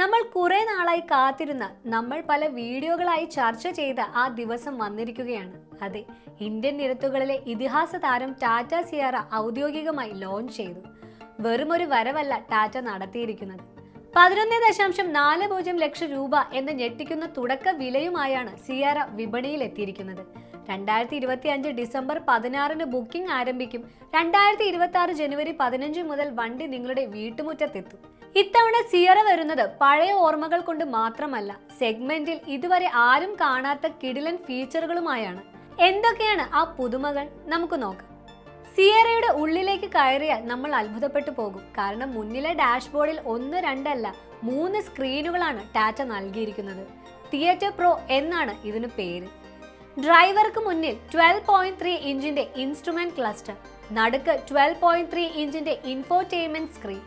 നമ്മൾ കുറെ നാളായി കാത്തിരുന്ന നമ്മൾ പല വീഡിയോകളായി ചർച്ച ചെയ്ത ആ ദിവസം വന്നിരിക്കുകയാണ്. അതെ ഇന്ത്യൻ നിരത്തുകളിലെ ഇതിഹാസ താരം ടാറ്റ സിയാറ ഔദ്യോഗികമായി ലോഞ്ച് ചെയ്തു. വെറും ഒരു വരവല്ല ടാറ്റ നടത്തിയിരിക്കുന്നത്. പതിനൊന്ന് ദശാംശം നാല് പൂജ്യം ലക്ഷം രൂപ എന്ന ഞെട്ടിക്കുന്ന തുടക്ക വിലയുമായാണ് സിയാറ വിപണിയിൽ എത്തിയിരിക്കുന്നത് രണ്ടായിരത്തി ഇരുപത്തി അഞ്ച് ഡിസംബർ പതിനാറിന് ബുക്കിംഗ് ആരംഭിക്കും. രണ്ടായിരത്തി ഇരുപത്തി ആറ് ജനുവരി പതിനഞ്ച് മുതൽ വണ്ടി നിങ്ങളുടെ വീട്ടുമുറ്റത്തെത്തും. ഇത്തവണ സിയറ വരുന്നത് പഴയ ഓർമ്മകൾ കൊണ്ട് മാത്രമല്ല സെഗ്മെന്റിൽ ഇതുവരെ ആരും കാണാത്ത കിടിലൻ ഫീച്ചറുകളുമായാണ്. എന്തൊക്കെയാണ് ആ പുതുമകൾ? നമുക്ക് നോക്കാം. സിയറയുടെ ഉള്ളിലേക്ക് കയറിയാൽ നമ്മൾ അത്ഭുതപ്പെട്ടു പോകും. കാരണം മുന്നിലെ ഡാഷ്ബോർഡിൽ ഒന്ന് രണ്ടല്ല മൂന്ന് സ്ക്രീനുകളാണ് ടാറ്റ നൽകിയിരിക്കുന്നത്. തിയേറ്റർ പ്രോ എന്നാണ് ഇതിന് പേര്. ഡ്രൈവർക്ക് മുന്നിൽ ട്വൽവ് പോയിന്റ് ത്രീ ഇഞ്ചിന്റെ ഇൻസ്ട്രുമെന്റ് ക്ലസ്റ്റർ നടുക്ക് ട്വൽവ് പോയിന്റ് ത്രീ ഇഞ്ചിന്റെ ഇൻഫോർടൈൻമെന്റ് സ്ക്രീൻ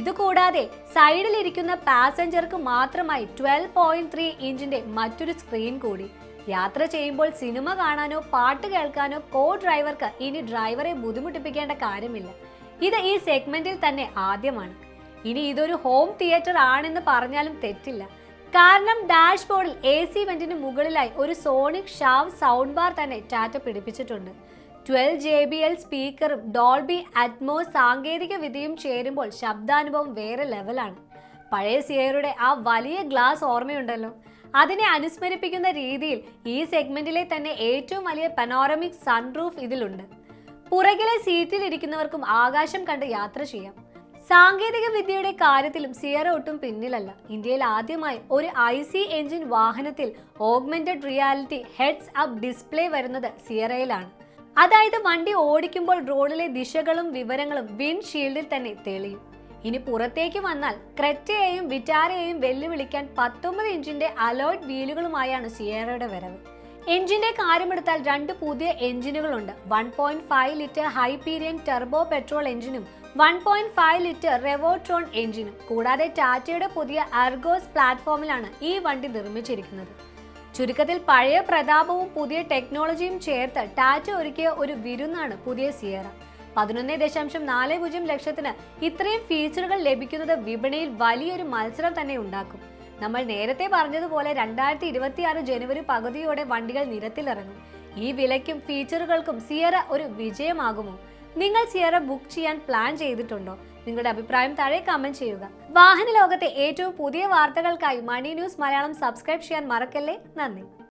ഇതുകൂടാതെ സൈഡിലിരിക്കുന്ന പാസഞ്ചർക്ക് മാത്രമായി ട്വൽവ് പോയിന്റ് ത്രീ ഇഞ്ചിന്റെ മറ്റൊരു സ്ക്രീൻ കൂടി. യാത്ര ചെയ്യുമ്പോൾ സിനിമ കാണാനോ പാട്ട് കേൾക്കാനോ കോ ഡ്രൈവർക്ക് ഇനി ഡ്രൈവറെ ബുദ്ധിമുട്ടിപ്പിക്കേണ്ട കാര്യമില്ല. ഇത് ഈ സെഗ്മെന്റിൽ തന്നെ ആദ്യമാണ്. ഇനി ഇതൊരു ഹോം തിയേറ്റർ ആണെന്ന് പറഞ്ഞാലും തെറ്റില്ല. കാരണം ഡാഷ്ബോർഡിൽ എ സി വെന്റിന് മുകളിലായി ഒരു സോണിക് ഷാവ് സൗണ്ട് ബാർ തന്നെ ടാറ്റ പിടിപ്പിച്ചിട്ടുണ്ട്. ട്വൽവ് ജെ ബി എൽ സ്പീക്കറും ഡോൾബി അറ്റ്മോസ് സാങ്കേതിക വിദ്യയും ചേരുമ്പോൾ ശബ്ദാനുഭവം വേറെ ലെവലാണ്. പഴയ സിയറുടെ ആ വലിയ ഗ്ലാസ് ഓർമ്മയുണ്ടല്ലോ. അതിനെ അനുസ്മരിപ്പിക്കുന്ന രീതിയിൽ ഈ സെഗ്മെന്റിലെ തന്നെ ഏറ്റവും വലിയ പനോറമിക് സൺറൂഫ് ഇതിലുണ്ട്. പുറകിലെ സീറ്റിലിരിക്കുന്നവർക്കും ആകാശം കണ്ട് യാത്ര ചെയ്യാം. സാങ്കേതിക വിദ്യയുടെ കാര്യത്തിലും സിയറ ഒട്ടും പിന്നിലല്ല. ഇന്ത്യയിൽ ആദ്യമായി ഒരു ഐ സി എഞ്ചിൻ വാഹനത്തിൽ augmented reality heads up display വരുന്നത് സിയറയിലാണ് അതായത് വണ്ടി ഓടിക്കുമ്പോൾ റോഡിലെ ദിശകളും വിവരങ്ങളും വിൻഷീൽഡിൽ തന്നെ തെളിയും. ഇനി പുറത്തേക്ക് വന്നാൽ ക്രെറ്റയെയും വിറ്റാരയെയും വെല്ലുവിളിക്കാൻ പത്തൊമ്പത് ഇഞ്ചിന്റെ അലോയ്ഡ് വീലുകളുമായാണ് സിയറയുടെ വരവ്. എഞ്ചിന്റെ കാര്യമെടുത്താൽ രണ്ട് പുതിയ എഞ്ചിനുകളുണ്ട് one point five litre Hyperion turbo petrol എഞ്ചിനും one point five litre Revotron എഞ്ചിനും കൂടാതെ ടാറ്റയുടെ പുതിയ അർഗോസ് പ്ലാറ്റ്ഫോമിലാണ് ഈ വണ്ടി നിർമ്മിച്ചിരിക്കുന്നത്. ചുരുക്കത്തിൽ പഴയ പ്രതാപവും പുതിയ ടെക്നോളജിയും ചേർത്ത് ടാറ്റ ഒരുക്കിയ ഒരു വിരുന്നാണ് പുതിയ സിയറ. പതിനൊന്ന് ദശാംശം നാല് പൂജ്യം ലക്ഷത്തിന് ഇത്രയും ഫീച്ചറുകൾ ലഭിക്കുന്നത് വിപണിയിൽ വലിയൊരു മത്സരം തന്നെ ഉണ്ടാക്കും. നമ്മൾ നേരത്തെ പറഞ്ഞതുപോലെ രണ്ടായിരത്തി ഇരുപത്തി ആറ് ജനുവരി പകുതിയോടെ വണ്ടികൾ നിരത്തിലിറങ്ങും. ഈ വിലയ്ക്കും ഫീച്ചറുകൾക്കും സിയറ ഒരു വിജയമാകുമോ? നിങ്ങൾ സിയറ ബുക്ക് ചെയ്യാൻ പ്ലാൻ ചെയ്തിട്ടുണ്ടോ? നിങ്ങളുടെ അഭിപ്രായം താഴെ കമന്റ് ചെയ്യുക. വാഹന ലോകത്തെ ഏറ്റവും പുതിയ വാർത്തകൾക്കായി മണി ന്യൂസ് മലയാളം സബ്സ്ക്രൈബ് ചെയ്യാൻ മറക്കല്ലേ? നന്ദി.